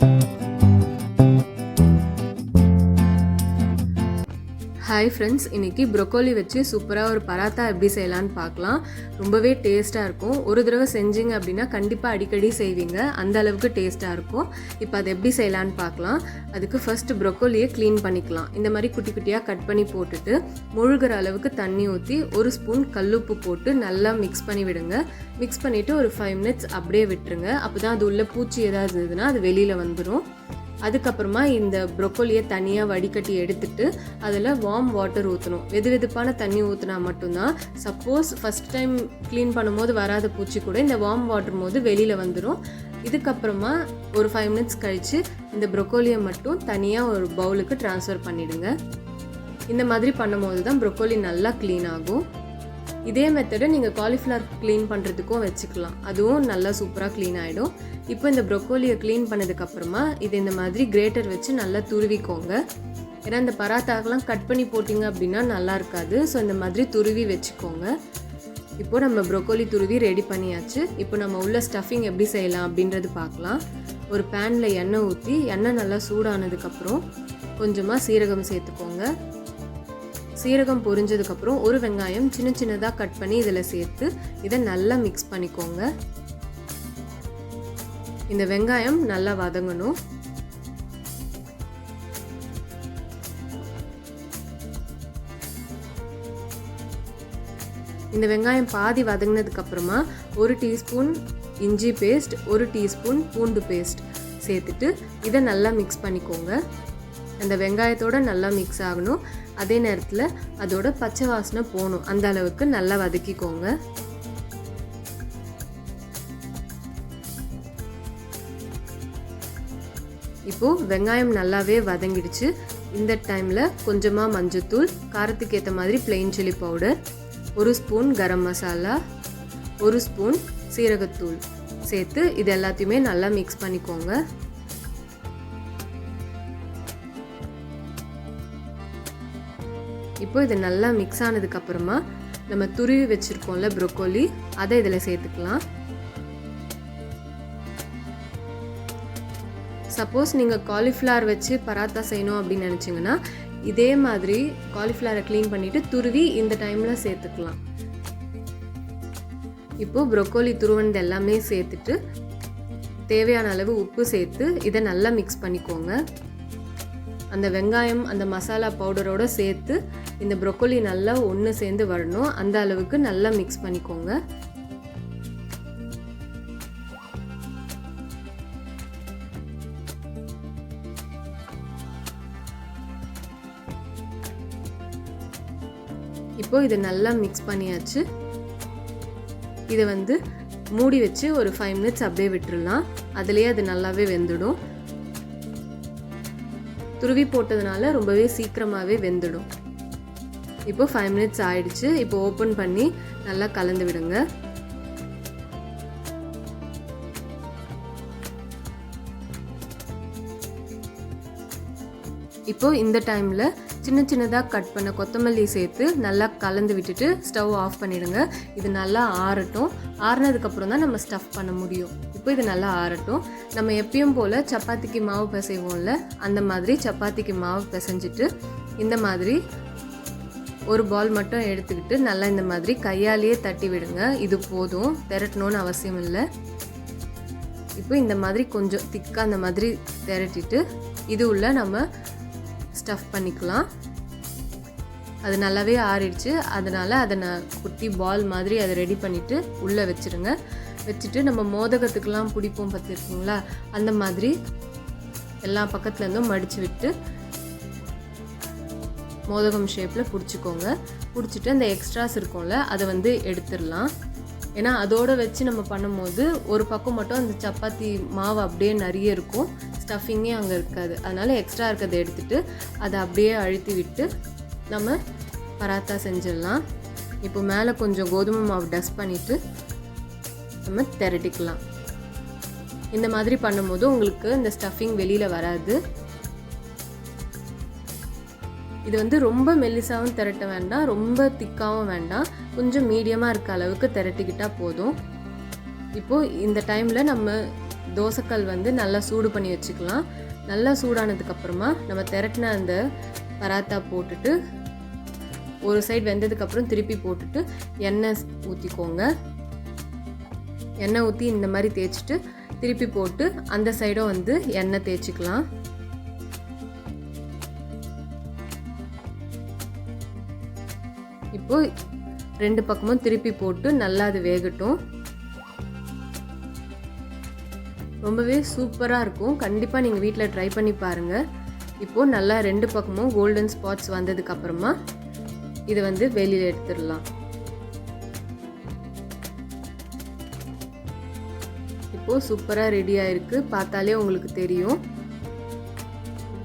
you hi friends இன்றைக்கி broccoli வச்சு சூப்பராக ஒரு பராத்தா எப்படி செய்யலான்னு பார்க்கலாம். ரொம்பவே டேஸ்ட்டாக இருக்கும். ஒரு தடவை செஞ்சீங்க அப்படின்னா கண்டிப்பாக அடிக்கடி செய்வீங்க. அந்த அளவுக்கு டேஸ்ட்டாக இருக்கும். இப்போ அதை எப்படி செய்யலான்னு பார்க்கலாம். அதுக்கு ஃபஸ்ட்டு ப்ரொக்கோலியை க்ளீன் பண்ணிக்கலாம். இந்த மாதிரி குட்டி குட்டியாக கட் பண்ணி போட்டுட்டு முழுகிற அளவுக்கு தண்ணி ஊற்றி ஒரு ஸ்பூன் கல்லுப்பு போட்டு நல்லா மிக்ஸ் பண்ணி விடுங்க. மிக்ஸ் பண்ணிவிட்டு ஒரு ஃபைவ் மினிட்ஸ் அப்படியே விட்டுருங்க. அப்போ தான் அது உள்ள பூச்சி ஏதாவது இருந்ததுன்னா அது வெளியில் வந்துடும் அதுக்கப்புறமா இந்த ப்ரொக்கோலியை தனியாக வடிகட்டி எடுத்துட்டு அதில் வார்ம் வாட்டர் ஊற்றணும் வெது வெதுப்பான தண்ணி ஊற்றினா மட்டும்தான் சப்போஸ் ஃபஸ்ட் டைம் க்ளீன் பண்ணும்போது வராத பூச்சி கூட இந்த வார்ம் வாட்டர் போது வெளியில் வந்துடும் இதுக்கப்புறமா ஒரு ஃபைவ் மினிட்ஸ் கழித்து இந்த ப்ரொக்கோலியை மட்டும் தனியாக ஒரு பவுலுக்கு ட்ரான்ஸ்ஃபர் பண்ணிவிடுங்க இந்த மாதிரி பண்ணும்போது தான் ப்ரொக்கோலி நல்லா க்ளீன் ஆகும். இதே மெத்தடை நீங்கள் காலிஃப்ளவர் க்ளீன் பண்ணுறதுக்கும் வச்சுக்கலாம். அதுவும் நல்லா சூப்பராக க்ளீன் ஆகிடும் இப்போ இந்த ப்ரொக்கோலியை க்ளீன் பண்ணதுக்கப்புறமா இது இந்த மாதிரி கிரேட்டர் வச்சு நல்லா துருவிக்கோங்க. ஏன்னா இந்த பராத்தாக்கெலாம் கட் பண்ணி போட்டிங்க அப்படின்னா நல்லா இருக்காது. ஸோ இந்த மாதிரி துருவி வச்சுக்கோங்க. இப்போ நம்ம ப்ரொக்கோலி துருவி ரெடி பண்ணியாச்சு. இப்போ நம்ம உள்ள ஸ்டஃபிங் எப்படி செய்யலாம் அப்படின்றது பார்க்கலாம். ஒரு பேனில் எண்ணெய் ஊற்றி எண்ணெய் நல்லா சூடானதுக்கப்புறம் கொஞ்சமாக சீரகம் சேர்த்துக்கோங்க. சீரகம் பொரிஞ்சதுக்கப்புறம் ஒரு வெங்காயம் சின்ன சின்னதாக கட் பண்ணி இதில் சேர்த்து இதை நல்லா மிக்ஸ் பண்ணிக்கோங்க. இந்த வெங்காயம் நல்லா வதங்கணும். இந்த வெங்காயம் பாதி வதங்கினதுக்கு அப்புறமா ஒரு டீஸ்பூன் இஞ்சி பேஸ்ட் ஒரு டீஸ்பூன் பூண்டு பேஸ்ட் சேர்த்துட்டு இதை நல்லா மிக்ஸ் பண்ணிக்கோங்க. அந்த வெங்காயத்தோட நல்லா மிக்ஸ் ஆகணும். அதே நேரத்தில் அதோட பச்சை வாசனை போகணும். அந்த அளவுக்கு நல்லா வதக்கிக்கோங்க. இப்போது வெங்காயம் நல்லாவே வதங்கிடுச்சு. இந்த டைமில் கொஞ்சமாக மஞ்சத்தூள் காரத்துக்கு ஏற்ற மாதிரி பிளெயின் சில்லி பவுடர் ஒரு ஸ்பூன் கரம் மசாலா ஒரு ஸ்பூன் சீரகத்தூள் சேர்த்து இது எல்லாத்தையுமே நல்லா மிக்ஸ் பண்ணிக்கோங்க. இப்போ இது நல்லா மிக்ஸ் ஆனதுக்கப்புறமா நம்ம துருவி வச்சுருக்கோம்ல ப்ரொக்கோலி அதை இதில் சேர்த்துக்கலாம். சப்போஸ் நீங்கள் காலிஃப்ளவர் வச்சு பராத்தா செய்யணும் அப்படின்னு நினச்சிங்கன்னா இதே மாதிரி காலிஃப்ளவரை க்ளீன் பண்ணிவிட்டு துருவி இந்த டைமில் சேர்த்துக்கலாம். இப்போது ப்ரொக்கோலி துருவனது எல்லாமே சேர்த்துட்டு தேவையான அளவு உப்பு சேர்த்து இதை நல்லா மிக்ஸ் பண்ணிக்கோங்க. அந்த வெங்காயம் அந்த மசாலா பவுடரோடு சேர்த்து இந்த ப்ரொக்கோலி நல்லா ஒன்று சேர்ந்து வரணும். அந்த அளவுக்கு நல்லா மிக்ஸ் பண்ணிக்கோங்க. இப்போ இதை நல்லா மிக்ஸ் பண்ணியாச்சு. இதை வந்து மூடி வச்சு ஒரு ஃபைவ் மினிட்ஸ் அப்படியே விட்டுடலாம் அதுலேயே அது நல்லாவே வெந்துடும். துருவி போட்டதுனால ரொம்பவே சீக்கிரமாகவே வெந்துடும். இப்போ ஃபைவ் மினிட்ஸ் ஆயிடுச்சு. இப்போ ஓப்பன் பண்ணி நல்லா கலந்து விடுங்க. இப்போ இந்த டைமில் சின்ன சின்னதாக கட் பண்ண கொத்தமல்லி சேர்த்து நல்லா கலந்து விட்டுட்டு ஸ்டவ் ஆஃப் பண்ணிடுங்க. இது நல்லா ஆறட்டும். ஆறுனதுக்கப்புறம் தான் நம்ம ஸ்டஃப் பண்ண முடியும். இப்போ இது நல்லா ஆறட்டும். நம்ம எப்பயும் போல் சப்பாத்திக்கு மாவு பிசைவோம்ல அந்த மாதிரி சப்பாத்திக்கு மாவு பிசைஞ்சிட்டு இந்த மாதிரி ஒரு பால் மட்டும் எடுத்துக்கிட்டு நல்லா இந்த மாதிரி கையாலேயே தட்டி விடுங்க. இது போதும். திரட்டணும்னு அவசியம் இல்லை. இப்போ இந்த மாதிரி கொஞ்சம் திக்காக அந்த மாதிரி திரட்டிட்டு இது உள்ள நம்ம ஸ்டஃப் பண்ணிக்கலாம். அது நல்லாவே ஆறிடுச்சு. அதனால் அதை நான் குட்டி பால் மாதிரி அதை ரெடி பண்ணிவிட்டு உள்ளே வச்சுருங்க. வச்சுட்டு நம்ம மோதகத்துக்கெலாம் பிடிப்போம் பார்த்துருக்கீங்களா? அந்த மாதிரி எல்லா பக்கத்துலேருந்தும் மடித்து விட்டு மோதகம் ஷேப்பில் பிடிச்சிக்கோங்க. பிடிச்சிட்டு அந்த எக்ஸ்ட்ராஸ் இருக்கும்ல அதை வந்து எடுத்துடலாம். ஏன்னா அதோடு வச்சு நம்ம பண்ணும்போது ஒரு பக்கம் மட்டும் அந்த சப்பாத்தி மாவு அப்படியே நிறைய இருக்கும். ஸ்டஃபிங்கே அங்கே இருக்காது. அதனால் எக்ஸ்ட்ரா இருக்கிறத எடுத்துகிட்டு அதை அப்படியே அழுத்தி விட்டு நம்ம பராத்தா செஞ்சிடலாம். இப்போ மேலே கொஞ்சம் கோதுமை மாவு டஸ்ட் பண்ணிவிட்டு நம்ம திரட்டிக்கலாம். இந்த மாதிரி பண்ணும்போது உங்களுக்கு இந்த ஸ்டஃபிங் வெளியில் வராது. இது வந்து ரொம்ப மெல்லிசாகவும் திரட்ட வேண்டாம் ரொம்ப திக்காகவும் வேண்டாம். கொஞ்சம் மீடியமாக இருக்க அளவுக்கு திரட்டிக்கிட்டால் போதும். இப்போது இந்த டைமில் நம்ம தோசைக்கல் வந்து நல்லா சூடு பண்ணி வச்சுக்கலாம். நல்லா சூடானதுக்கப்புறமா நம்ம திரட்டின அந்த பராத்தா போட்டுட்டு ஒரு சைடு வெந்ததுக்கப்புறம் திருப்பி போட்டுட்டு எண்ணெய் ஊற்றிக்கோங்க எண்ணெய் ஊற்றி இந்த மாதிரி தேய்ச்சிட்டு திருப்பி போட்டு அந்த சைடும் வந்து எண்ணெய் தேய்ச்சிக்கலாம். இப்போ ரெண்டு பக்கமும் திருப்பி போட்டு நல்லா அது வேகட்டும். ரொம்பவே சூப்பராக இருக்கும். கண்டிப்பாக நீங்கள் வீட்டில் ட்ரை பண்ணி பாருங்கள் இப்போது நல்லா ரெண்டு பக்கமும் கோல்டன் ஸ்பாட்ஸ் வந்ததுக்கப்புறமா இதை வந்து வெளியில் எடுத்துடலாம். இப்போது சூப்பராக ரெடி ஆயிருக்கு. பார்த்தாலே உங்களுக்கு தெரியும்.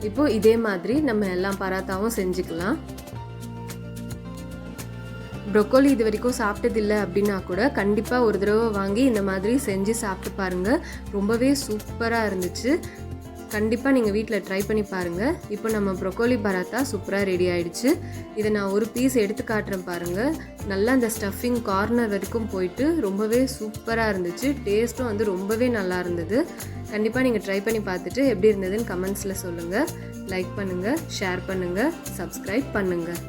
இப்போது இதே மாதிரி நம்ம எல்லா பராத்தாவும் செஞ்சுக்கலாம். ப்ரொக்கோலி இது வரைக்கும் சாப்பிட்டதில்லை அப்படின்னா கூட கண்டிப்பாக ஒரு தடவை வாங்கி இந்த மாதிரி செஞ்சு சாப்பிட்டு பாருங்கள் ரொம்பவே சூப்பராக இருந்துச்சு. கண்டிப்பாக நீங்கள் வீட்டில் ட்ரை பண்ணி பாருங்கள் இப்போ நம்ம ப்ரொக்கோலி பராத்தா சூப்பராக ரெடி ஆயிடுச்சு. இதை நான் ஒரு பீஸ் எடுத்து காட்டுறேன் பாருங்கள் நல்லா அந்த ஸ்டஃபிங் கார்னர் வரைக்கும் போயிட்டு ரொம்பவே சூப்பராக இருந்துச்சு. டேஸ்ட்டும் வந்து ரொம்பவே நல்லா இருந்தது. கண்டிப்பாக நீங்கள் ட்ரை பண்ணி பார்த்துட்டு எப்படி இருந்ததுன்னு கமெண்ட்ஸில் சொல்லுங்கள் லைக் பண்ணுங்கள் ஷேர் பண்ணுங்கள் சப்ஸ்கிரைப் பண்ணுங்கள்